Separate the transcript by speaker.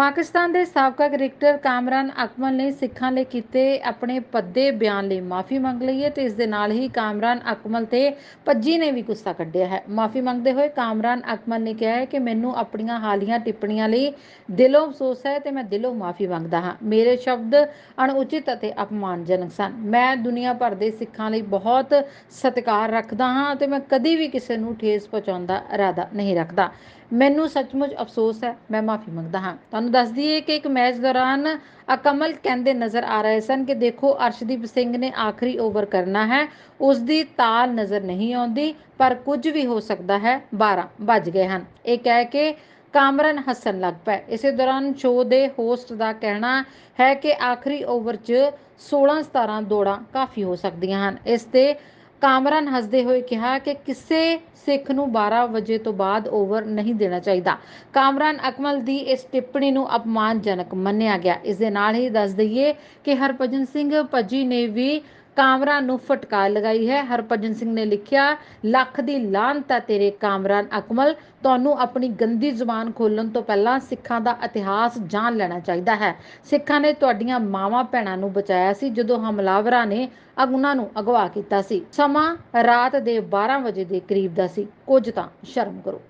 Speaker 1: ਪਾਕਿਸਤਾਨ ਦੇ ਸਾਬਕਾ ਕ੍ਰਿਕਟਰ ਕਾਮਰਾਨ ਅਕਮਲ ਨੇ ਸਿੱਖਾਂ ਲਈ ਕੀਤੇ ਆਪਣੇ ਪੱਦੇ ਬਿਆਨ ਲਈ ਮਾਫੀ ਮੰਗ ਲਈ ਹੈ ਤੇ ਇਸ ਦੇ ਨਾਲ ਹੀ ਕਾਮਰਾਨ ਅਕਮਲ ਤੇ ਪੱਜੀ ਨੇ ਵੀ ਗੁੱਸਾ ਕੱਢਿਆ ਹੈ। ਮਾਫੀ ਮੰਗਦੇ ਹੋਏ ਕਾਮਰਾਨ ਅਕਮਲ ਨੇ ਕਿਹਾ ਹੈ ਕਿ ਮੈਨੂੰ ਆਪਣੀਆਂ ਹਾਲੀਆਂ ਟਿੱਪਣੀਆਂ ਲਈ ਦਿਲੋਂ ਅਫਸੋਸ ਹੈ ਤੇ ਮੈਂ ਦਿਲੋਂ ਮਾਫੀ ਮੰਗਦਾ ਹਾਂ। ਮੇਰੇ ਸ਼ਬਦ ਅਣਉਚਿਤ ਅਤੇ ਅਪਮਾਨਜਨਕ ਸਨ। ਮੈਂ ਦੁਨੀਆ ਭਰ ਦੇ ਸਿੱਖਾਂ ਲਈ ਬਹੁਤ ਸਤਿਕਾਰ ਰੱਖਦਾ ਹਾਂ ਤੇ ਮੈਂ ਕਦੀ ਵੀ ਕਿਸੇ ਨੂੰ ਠੇਸ ਪਹੁੰਚਾਉਣ ਦਾ ਇਰਾਦਾ ਨਹੀਂ ਰੱਖਦਾ। ਮੈਨੂੰ ਸੱਚਮੁੱਚ ਅਫਸੋਸ ਹੈ, ਮੈਂ ਮਾਫੀ ਮੰਗਦਾ ਹਾਂ। ਤੁਹਾਨੂੰ ਦੱਸ ਦਈਏ ਕਿ ਇੱਕ ਮੈਚ ਦੌਰਾਨ ਅਕਮਲ ਕਹਿੰਦੇ ਨਜ਼ਰ ਆ ਰਹੇ ਸਨ ਕਿ ਦੇਖੋ ਅਰਸ਼ਦੀਪ ਸਿੰਘ ਨੇ ਆਖਰੀ ਓਵਰ ਕਰਨਾ ਹੈ ਉਸ ਦੀ ਤਾਲ ਨਜ਼ਰ ਨਹੀਂ ਆਉਂਦੀ, ਪਰ ਕੁਝ ਵੀ ਹੋ ਸਕਦਾ ਹੈ 12 ਵੱਜ ਗਏ ਹਨ। ਇਹ ਕਹਿ ਕੇ ਕਾਮਰਨ ਹੱਸਣ ਲੱਗ ਪਏ। ਇਸੇ ਦੌਰਾਨ ਸ਼ੋਅ ਦੇ ਹੋਸਟ ਦਾ ਕਹਿਣਾ ਹੈ ਕਿ ਆਖਰੀ ਓਵਰ 'ਚ 16-17 ਦੌੜਾਂ ਕਾਫੀ ਹੋ ਸਕਦੀਆਂ ਹਨ। ਇਸ ਤੇ ਕਾਮਰਨ ਹੱਸਦੇ ਹੋਏ ਕਿਹਾ ਕਿ ਕਿਸੇ ਸਿੱਖ ਨੂੰ 12 ਵਜੇ ਤੋਂ ਬਾਅਦ ਓਵਰ ਨਹੀਂ ਦੇਣਾ ਚਾਹੀਦਾ। ਕਾਮਰਾਨ ਅਕਮਲ ਦੀ ਇਸ ਟਿੱਪਣੀ ਨੂੰ ਅਪਮਾਨਜਨਕ ਮੰਨਿਆ ਗਿਆ। ਇਸ ਦੇ ਨਾਲ ਹੀ ਦੱਸ ਦਈਏ ਕਿ ਹਰਭਜਨ ਸਿੰਘ ਭੱਜੀ ਨੇ ਵੀ ਕਾਮਰਾਨ ਨੂੰ ਫਟਕਾਰ ਲਗਾਈ ਹੈ। ਹਰਭਜਨ ਸਿੰਘ ਨੇ ਲਿਖਿਆ, ਲੱਖ ਦੀ ਲਾਹਨਤ ਤੇਰੇ ਕਾਮਰਾਨ ਅਕਮਲ। ਤੁਹਾਨੂੰ ਆਪਣੀ ਗੰਦੀ ਜ਼ੁਬਾਨ ਖੋਲਣ ਤੋਂ ਪਹਿਲਾਂ ਸਿੱਖਾਂ ਦਾ ਇਤਿਹਾਸ ਜਾਣ ਲੈਣਾ ਚਾਹੀਦਾ ਹੈ। ਸਿੱਖਾਂ ਨੇ ਤੁਹਾਡੀਆਂ ਮਾਵਾਂ ਭੈਣਾਂ ਨੂੰ ਬਚਾਇਆ ਸੀ ਜਦੋਂ ਹਮਲਾਵਰਾਂ ਨੇ ਉਹਨਾਂ ਨੂੰ ਅਗਵਾ ਕੀਤਾ ਸੀ। ਸਮਾਂ ਰਾਤ ਦੇ 12 ਵਜੇ ਦੇ ਕਰੀਬ ਦਾ ਸੀ। ਕੁਝ ਤਾਂ ਸ਼ਰਮ ਕਰੋ।